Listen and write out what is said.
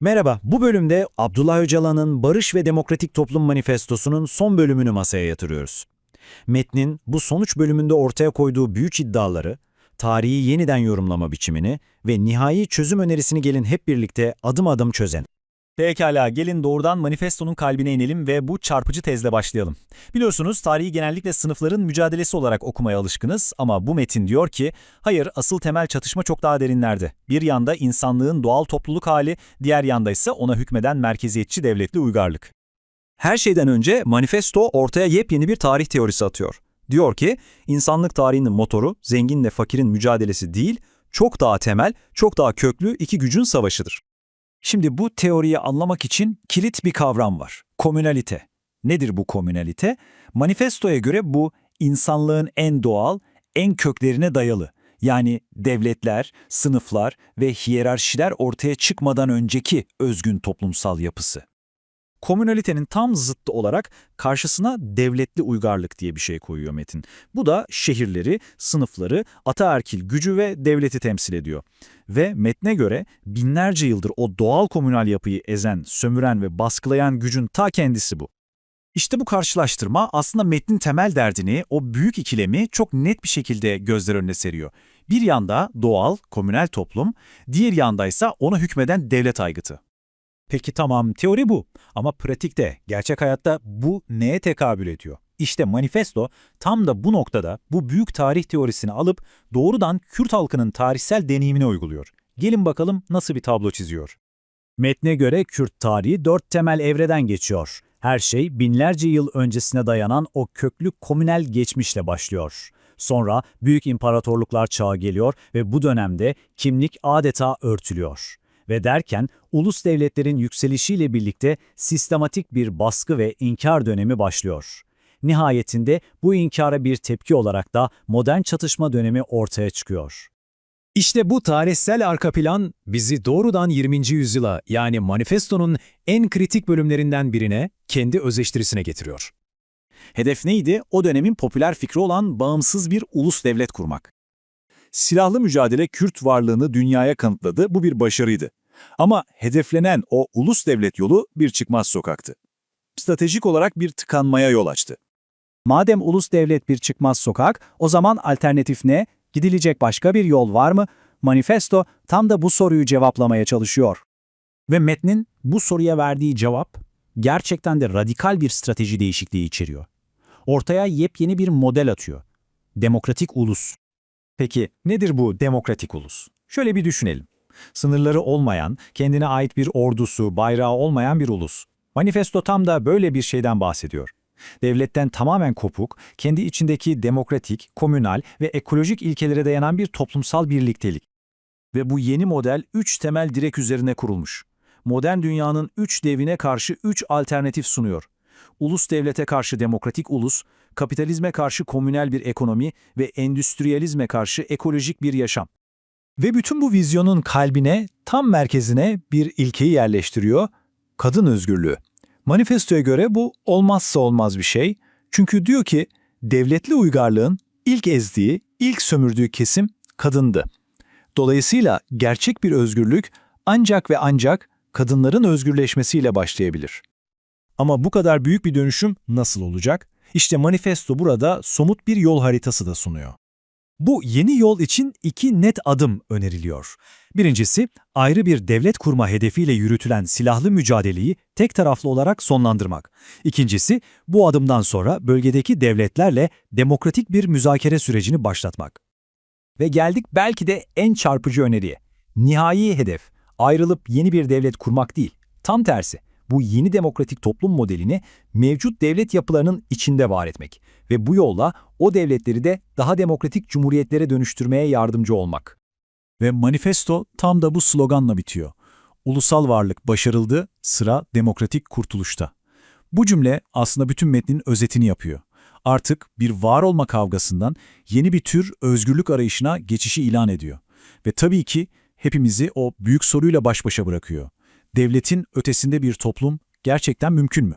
Merhaba, bu bölümde Abdullah Öcalan'ın Barış ve Demokratik Toplum Manifestosu'nun son bölümünü masaya yatırıyoruz. Metnin bu sonuç bölümünde ortaya koyduğu büyük iddiaları, tarihi yeniden yorumlama biçimini ve nihai çözüm önerisini gelin hep birlikte adım adım çözen. Pekala, gelin doğrudan manifestonun kalbine inelim ve bu çarpıcı tezle başlayalım. Biliyorsunuz tarihi genellikle sınıfların mücadelesi olarak okumaya alışkınız ama bu metin diyor ki, hayır asıl temel çatışma çok daha derinlerde. Bir yanda insanlığın doğal topluluk hali, diğer yanda ise ona hükmeden merkeziyetçi devletli uygarlık. Her şeyden önce manifesto ortaya yepyeni bir tarih teorisi atıyor. Diyor ki, insanlık tarihinin motoru zenginle fakirin mücadelesi değil, çok daha temel, çok daha köklü iki gücün savaşıdır. Şimdi bu teoriyi anlamak için kilit bir kavram var. Komünalite. Nedir bu komünalite? Manifestoya göre bu insanlığın en doğal, en köklerine dayalı. Yani devletler, sınıflar ve hiyerarşiler ortaya çıkmadan önceki özgün toplumsal yapısı. Komünalitenin tam zıttı olarak karşısına devletli uygarlık diye bir şey koyuyor Metin. Bu da şehirleri, sınıfları, ataerkil gücü ve devleti temsil ediyor. Ve metne göre binlerce yıldır o doğal komünal yapıyı ezen, sömüren ve baskılayan gücün ta kendisi bu. İşte bu karşılaştırma aslında metnin temel derdini, o büyük ikilemi çok net bir şekilde gözler önüne seriyor. Bir yanda doğal, komünel toplum, diğer yandaysa ona hükmeden devlet aygıtı. Peki tamam teori bu ama pratikte, gerçek hayatta bu neye tekabül ediyor? İşte manifesto tam da bu noktada bu büyük tarih teorisini alıp doğrudan Kürt halkının tarihsel deneyimine uyguluyor. Gelin bakalım nasıl bir tablo çiziyor. Metne göre Kürt tarihi dört temel evreden geçiyor. Her şey binlerce yıl öncesine dayanan o köklü komünel geçmişle başlıyor. Sonra büyük imparatorluklar çağı geliyor ve bu dönemde kimlik adeta örtülüyor. Ve derken ulus devletlerin yükselişiyle birlikte sistematik bir baskı ve inkar dönemi başlıyor. Nihayetinde bu inkara bir tepki olarak da modern çatışma dönemi ortaya çıkıyor. İşte bu tarihsel arka plan bizi doğrudan 20. yüzyıla yani manifestonun en kritik bölümlerinden birine kendi özleştirisine getiriyor. Hedef neydi? O dönemin popüler fikri olan bağımsız bir ulus devlet kurmak. Silahlı mücadele Kürt varlığını dünyaya kanıtladı, bu bir başarıydı. Ama hedeflenen o ulus devlet yolu bir çıkmaz sokaktı. Stratejik olarak bir tıkanmaya yol açtı. Madem ulus devlet bir çıkmaz sokak, o zaman alternatif ne? Gidilecek başka bir yol var mı? Manifesto tam da bu soruyu cevaplamaya çalışıyor. Ve metnin bu soruya verdiği cevap gerçekten de radikal bir strateji değişikliği içeriyor. Ortaya yepyeni bir model atıyor. Demokratik ulus. Peki nedir bu demokratik ulus? Şöyle bir düşünelim. Sınırları olmayan, kendine ait bir ordusu, bayrağı olmayan bir ulus. Manifesto tam da böyle bir şeyden bahsediyor. Devletten tamamen kopuk, kendi içindeki demokratik, komünal ve ekolojik ilkelere dayanan bir toplumsal birliktelik. Ve bu yeni model üç temel direk üzerine kurulmuş. Modern dünyanın üç devine karşı üç alternatif sunuyor. Ulus devlete karşı demokratik ulus, kapitalizme karşı komünel bir ekonomi ve endüstriyalizme karşı ekolojik bir yaşam. Ve bütün bu vizyonun kalbine, tam merkezine bir ilkeyi yerleştiriyor, kadın özgürlüğü. Manifestoya göre bu olmazsa olmaz bir şey. Çünkü diyor ki devletli uygarlığın ilk ezdiği, ilk sömürdüğü kesim kadındı. Dolayısıyla gerçek bir özgürlük ancak ve ancak kadınların özgürleşmesiyle başlayabilir. Ama bu kadar büyük bir dönüşüm nasıl olacak? İşte manifesto burada somut bir yol haritası da sunuyor. Bu yeni yol için iki net adım öneriliyor. Birincisi, ayrı bir devlet kurma hedefiyle yürütülen silahlı mücadeleyi tek taraflı olarak sonlandırmak. İkincisi, bu adımdan sonra bölgedeki devletlerle demokratik bir müzakere sürecini başlatmak. Ve geldik belki de en çarpıcı öneriye. Nihai hedef, ayrılıp yeni bir devlet kurmak değil. Tam tersi, bu yeni demokratik toplum modelini mevcut devlet yapılarının içinde var etmek ve bu yolla o devletleri de daha demokratik cumhuriyetlere dönüştürmeye yardımcı olmak. Ve manifesto tam da bu sloganla bitiyor. Ulusal varlık başarıldı, sıra demokratik kurtuluşta. Bu cümle aslında bütün metnin özetini yapıyor. Artık bir var olma kavgasından yeni bir tür özgürlük arayışına geçişi ilan ediyor. Ve tabii ki hepimizi o büyük soruyla baş başa bırakıyor. Devletin ötesinde bir toplum gerçekten mümkün mü?